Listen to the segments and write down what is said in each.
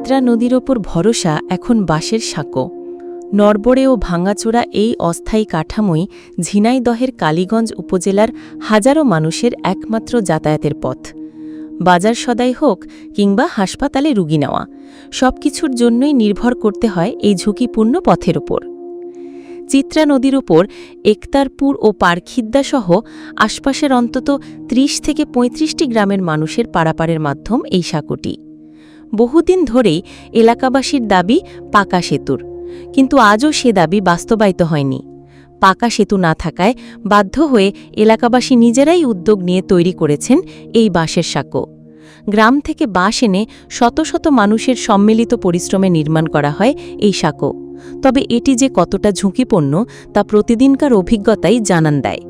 চিত্রা নদীর ওপর ভরসা এখন বাঁশের সাঁকো। নরবরে ও ভাঙাচোরা এই অস্থায়ী কাঠামোই ঝিনাইদহের কালীগঞ্জ উপজেলার হাজারো মানুষের একমাত্র যাতায়াতের পথ। বাজার সদাই হোক কিংবা হাসপাতালে রুগী নেওয়া, সবকিছুর জন্যই নির্ভর করতে হয় এই ঝুঁকিপূর্ণ পথের ওপর। চিত্রা নদীর ওপর একতারপুর ও পারখিদ্দাসহ আশপাশের অন্তত ৩০ থেকে ৩৫টি গ্রামের মানুষের পারাপারের মাধ্যম এই সাঁকোটি। বহুদিন ধরেই এলাকাবাসীর দাবি পাকা সেতুর। কিন্তু আজও সে দাবি বাস্তবায়িত হয়নি। পাকা সেতু না থাকায় বাধ্য হয়ে এলাকাবাসী নিজেরাই উদ্যোগ নিয়ে তৈরি করেছেন এই বাঁশের সাঁকো। গ্রাম থেকে বাঁশ এনে শত শত মানুষের সম্মিলিত পরিশ্রমে নির্মাণ করা হয় এই সাঁকো। তবে এটি যে কতটা ঝুঁকিপূর্ণ তা প্রতিদিনকার অভিজ্ঞতাই জানান দেয়।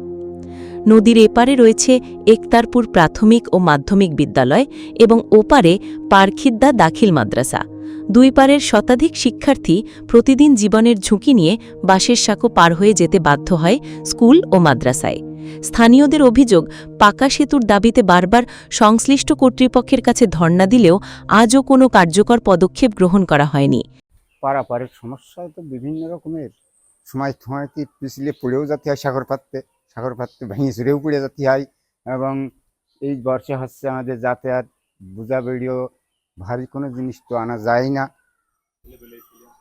নদীর এপারে রয়েছে একতারপুর প্রাথমিক ও মাধ্যমিক বিদ্যালয় এবং ওপারে পারখিদ্দা দাখিল মাদ্রাসা। দুই পারের শতাধিক শিক্ষার্থী প্রতিদিন জীবনের ঝুঁকি নিয়ে বাসের সাঁকো পার হয়ে যেতে বাধ্য হয় স্কুল ও মাদ্রাসায়। স্থানীয়দের অভিযোগ, পাকা সেতুর দাবিতে বারবার সংশ্লিষ্ট কর্তৃপক্ষের কাছে ধর্ণা দিলেও আজও কোনো কার্যকর পদক্ষেপ গ্রহণ করা হয়নি। পারাপারের সমস্যা তো বিভিন্ন রকমের। সময় সময়তে পিছলে পড়েও যেতে হয় সাগর পাততে সাগর পাততে ভেঙে চুরেও পড়ে যেতে হয় এবং এই বর্ষা হচ্ছে আমাদের যাতায়াত বোঝা বেড়িও ভারী, কোনো জিনিস তো আনা যায় না।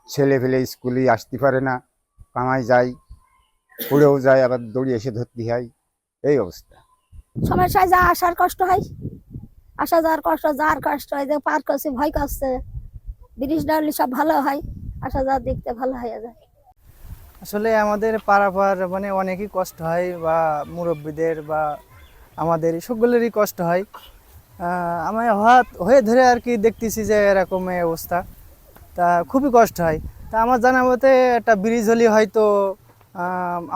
ছেলে ফেলে স্কুলে আসতে পারে না, কামাই যায়, পড়েও যায়, আবার দৌড়ে এসে ধরতে হয়, এই অবস্থা। সমস্যায় যা আসার কষ্ট হয়। আসা যাওয়ার কষ্ট যাওয়ার কষ্ট হয় যে পার করছে, ভয় করছে। ব্রিজ ডাউলি সব ভালো হয়, আসা যাওয়া দেখতে ভালো হয়ে যায়। আসলে আমাদের পারাপার মানে অনেকই কষ্ট হয় বা মুরব্বীদের বা আমাদের সকলেরই কষ্ট হয়। আহ, আমি হঠাৎ হয়ে ধরে আর কি দেখতেছি যে এরকম অবস্থা। তা খুবই কষ্ট হয়। তা আমার জানা মতে একটা ব্রিজ হলে হয়তো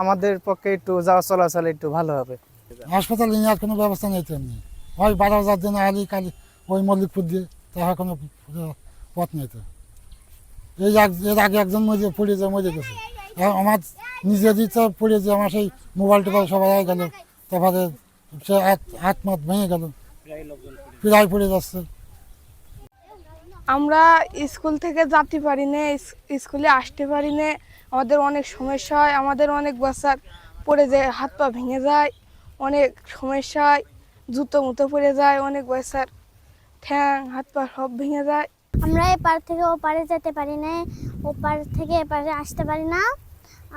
আমাদের পক্ষে একটু যাওয়া চলাচল একটু ভালো হবে। হাসপাতালে নেওয়ার কোনো ব্যবস্থা নেই তো তেমনি হয় বারো হাজার দিন আলি কালি ওই মল্লিকপুর দিয়ে তাহার কোনো পথ নেই তো। এই এর আগে একজন মরে পড়ে যে মরে গেছে। আমার নিজেরই তো পড়ে যে আমার সেই মোবাইল টোবাইল সবাই হয়ে গেল। তারপরে সে হাত হাত মাত ভেঙে গেল। প্রায় পড়ে যাচ্ছে। আমরা স্কুল থেকে যেতে পারি না স্কুলে আসতে পারি না আমাদের অনেক সমস্যা হয় আমাদের অনেক বাচ্চার পড়ে যায় হাত পা ভেঙে যায় অনেক সমস্যা হয় জুতো মুতো পড়ে যায় অনেক বাচ্চার ঠ্যাং হাত পা সব ভেঙে যায়। আমরা এপার থেকে ওপারে যেতে পারি না ওপার থেকে এপারে আসতে পারি না।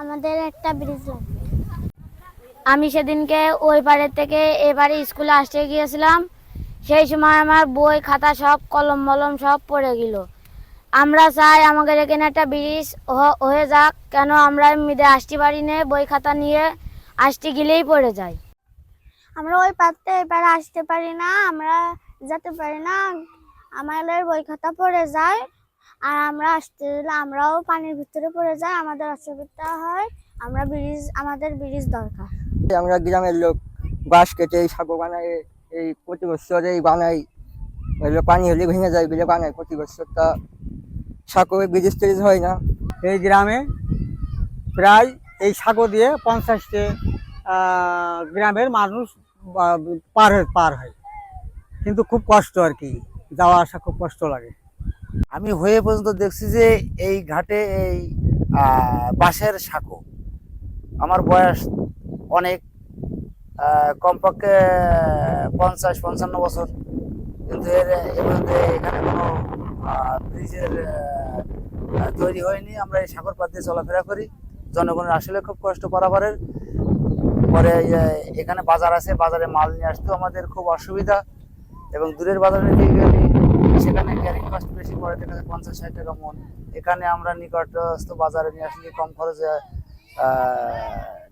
আমাদের একটা ব্রিজ লাগবে। আমি সেদিনকে ওই পাড়ের থেকে এবারে স্কুলে আসতে গিয়েছিলাম। সেই সময় আমার বই, খাতা সব, কলম মলম সব পড়ে গেল। আমরা চাই আমাদের এখানে একটা ব্রিজ হয়ে যাক। কেন আমরা এমনিতে আসতে পারি না, বই, খাতা নিয়ে আসতে গেলেই পড়ে যাই আমরা ওই পাড়তে এবারে আসতে পারি না, আমরা যেতে পারি না। আমাদের বই, খাতা পড়ে যায়। আর আমরা আসতে গেলে আমরাও পানির ভিতরে পড়ে যাই আমাদের অসুবিধা হয় আমরা ব্রিজ আমাদের ব্রিজ দরকার। আমরা গ্রামের লোক বাঁশ কেটে এই সাঁকো বানাই এই প্রতি বছর এই বানাই এগুলো পানি হলে ভেঙে যায় বলে বানাই প্রতি বছর তা সাঁকো ব্রিজ টিজ হয় না। এই গ্রামে প্রায় এই সাঁকো দিয়ে পঞ্চাশটি গ্রামের মানুষ পার হয় পার হয়। কিন্তু খুব কষ্ট আর কি যাওয়া আসা খুব কষ্ট লাগে। আমি হয়ে পর্যন্ত দেখছি যে এই ঘাটে এই বাঁশের সাঁকো। আমার বয়স অনেক কমপক্ষে পঞ্চাশ, পঞ্চান্ন বছর। কিন্তু এর মধ্যে এখানে কোনো ব্রিজের তৈরি হয়নি। আমরা এই সাগর পাত দিয়ে চলাফেরা করি। জনগণের আসলে খুব কষ্ট পারাপারের পরে এখানে বাজার আছে। বাজারে মাল নিয়ে আসতেও আমাদের খুব অসুবিধা। এবং দূরের বাজারে নিয়ে গেলে সেখানে ক্যারিং কস্ট বেশি পড়ে দেখা পঞ্চাশ ষাট টাকা মন। এখানে আমরা নিকটস্থ বাজারে নিয়ে আসলে কম খরচে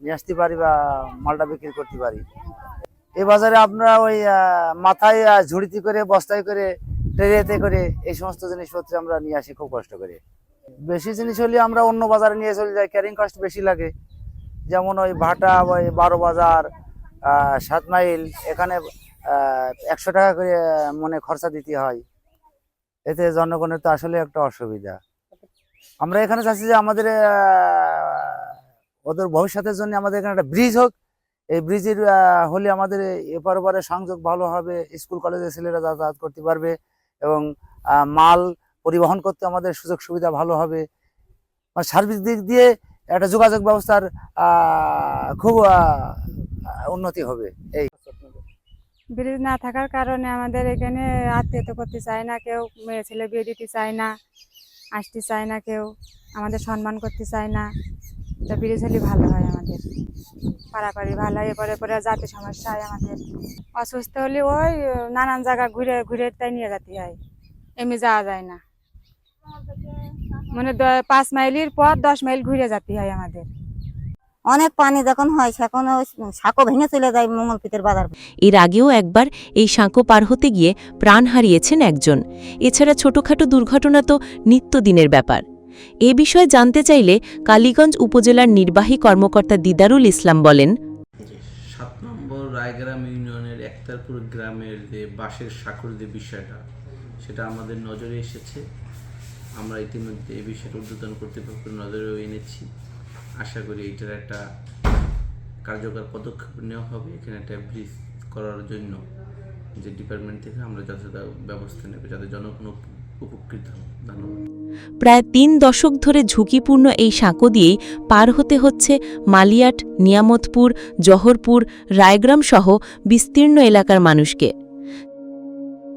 নিয়ে আসতে পারি বা মালটা বিক্রি করতে পারি। এই বাজারে আমরা ওই মাথায় ঝুড়িতে করে, বস্তায় করে, ট্রেতে করে এই সমস্ত জিনিসপত্র আমরা নিয়ে আসি খুব কষ্ট করে। বেশি জিনিস হলে আমরা অন্য বাজারে নিয়ে চলে যাই ক্যারিং কস্ট বেশি লাগে। যেমন ওই ভাটা, ওই বারো বাজার সাত মাইল, এখানে একশো টাকা করে মনে খরচা দিতে হয়। এতে জনগণের তো আসলে একটা অসুবিধা। আমরা এখানে চাচ্ছি যে আমাদের ওদের ভবিষ্যতের জন্য আমাদের এখানে একটা ব্রিজ হোক। এই ব্রিজের হলে আমাদের এপার ওপারে সংযোগ ভালো হবে স্কুল কলেজের ছেলেরা যাতায়াত করতে পারবে এবং মাল পরিবহন করতে আমাদের সুযোগ সুবিধা ভালো হবে। মানে সার্বিক দিক দিয়ে একটা যোগাযোগ ব্যবস্থার খুব উন্নতি হবে। এই। ব্রিজ না থাকার কারণে আমাদের এখানে আত্মীয়তা করতে চায় না, কেউ মেয়ে ছেলে বিয়ে দিতে চায় না, আসতে চায় না কেউ, আমাদের সম্মান করতে চায় না। তো ব্রিজ হলে ভালো হয় আমাদের। পারাপারি ভালো হয়, এরপরে পরে যাতে সমস্যা হয় আমাদের। অসুস্থ হলে ওই নানান জায়গা ঘুরে ঘুরে তাই নিয়ে যেতে হয়। এমনি যাওয়া যায় না। মানে পাঁচ মাইলের পর দশ মাইল ঘুরে যেতে হয় আমাদের। অনেক পানি যখন হয় সেখন সাঁকো ভেঙে চলে যায় মঙ্গলপিতের বাজার। এর আগেও একবার এই সাঁকো পার হতে গিয়ে প্রাণ হারিয়েছেন একজন। এছাড়া ছোটখাটো দুর্ঘটনা তো নিত্যদিনের ব্যাপার। এ বিষয়ে জানতে চাইলে কালীগঞ্জ উপজেলার নির্বাহী কর্মকর্তা দিদারুল ইসলাম বলেন সাত নম্বর রায়গ্রাম ইউনিয়নের একতারপুর গ্রামের যে বাঁশের সাঁকর যে বিষয়টা সেটা আমাদের নজরে এসেছে। আমরা ইতিমধ্যে এই বিষয়টা উদ্বোধন কর্তৃপক্ষের নজরেও এনেছি। আশা করি এটার একটা কার্যকর পদক্ষেপ নেওয়া হবে। এখানে একটা ব্রিজ করার জন্য যে ডিপার্টমেন্ট থেকে আমরা যথাযথ ব্যবস্থা নেব যাতে জনগণ উপকৃত ধন্যবাদ। প্রায় তিন দশক ধরে ঝুঁকিপূর্ণ এই সাঁকো দিয়েই পার হতে হচ্ছে মালিয়াট, নিয়ামতপুর, জহরপুর, রায়গ্রাম সহ বিস্তীর্ণ এলাকার মানুষকে।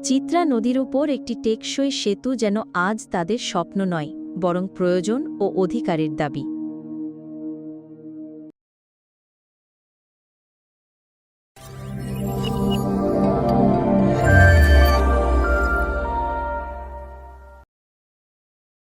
চিত্রা নদীর উপর একটি টেকসই সেতু যেন আজ তাদের স্বপ্ন নয়, বরং প্রয়োজন ও অধিকারের দাবি।